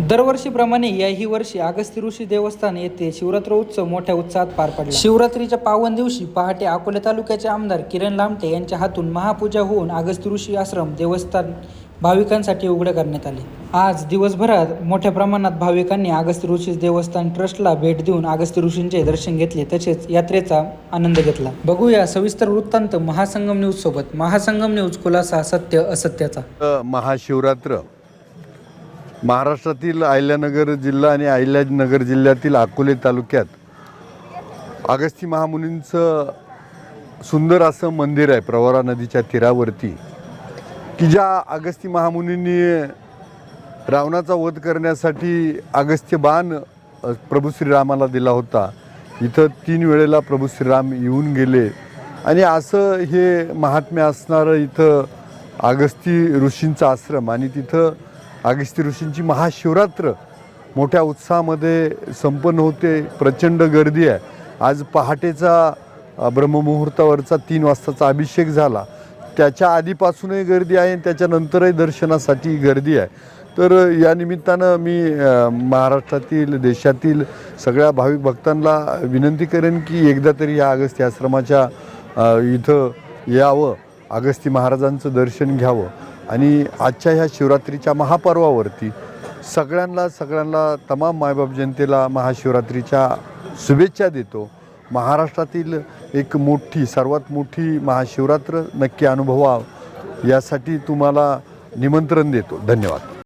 दरवर्षीप्रमाणे याही वर्षी अगस्ती ऋषी देवस्थान येथे शिवरात्र उत्सव मोठ्या उत्साहात पार पडला. शिवरात्रीच्या पावन दिवशी पहाटे अकोले तालुक्याचे आमदार किरण लामटे यांच्या हातून महापूजा होऊन अगस्ती ऋषी आश्रम देवस्थान भाविकांसाठी उघडे करण्यात आले. आज दिवसभरात मोठ्या प्रमाणात भाविकांनी अगस्ती ऋषी देवस्थान ट्रस्टला भेट देऊन अगस्ती ऋषींचे दर्शन घेतले तसेच यात्रेचा आनंद घेतला. बघूया सविस्तर वृत्तांत महासंगम न्यूज सोबत महासंगम न्यूज खुलासा सत्य असत्याचा. महाशिवरात्र महाराष्ट्रातील अहिल्यानगर जिल्हा आणि अहिल्यानगर जिल्ह्यातील अकोले तालुक्यात अगस्ती महामुनींचं सुंदर असं मंदिर आहे प्रवरा नदीच्या तीरावरती की ज्या अगस्ती महामुनींनी रावणाचा वध करण्यासाठी अगस्त्य बाण प्रभू श्रीरामाला दिला होता. इथं तीन वेळेला प्रभू श्रीराम येऊन गेले. आणि असं हे महात्म्य असणारं इथं अगस्ती ऋषींचा आश्रम आणि तिथं अगस्ती ऋषींची महाशिवरात्र मोठ्या उत्साहामध्ये संपन्न होते प्रचंड गर्दी आहे. आज पहाटेचा ब्रह्ममुहूर्तावरचा तीन वाजताचा अभिषेक झाला. त्याच्या आधीपासूनही गर्दी आहे आणि त्याच्यानंतरही दर्शनासाठी गर्दी आहे. तर या निमित्तानं मी महाराष्ट्रातील देशातील सगळ्या भाविक भक्तांना विनंती करेन की एकदा तरी या अगस्ती आश्रमाच्या इथं यावं. अगस्ती महाराजांचं दर्शन घ्यावं. आणि आजच्या ह्या शिवरात्रीच्या महापर्वावरती सगळ्यांना सगळ्यांना तमाम मायबाप जनतेला महाशिवरात्रीच्या शुभेच्छा देतो. महाराष्ट्रातील एक मोठी सर्वात मोठी महाशिवरात्र नक्की अनुभवा यासाठी तुम्हाला निमंत्रण देतो. धन्यवाद.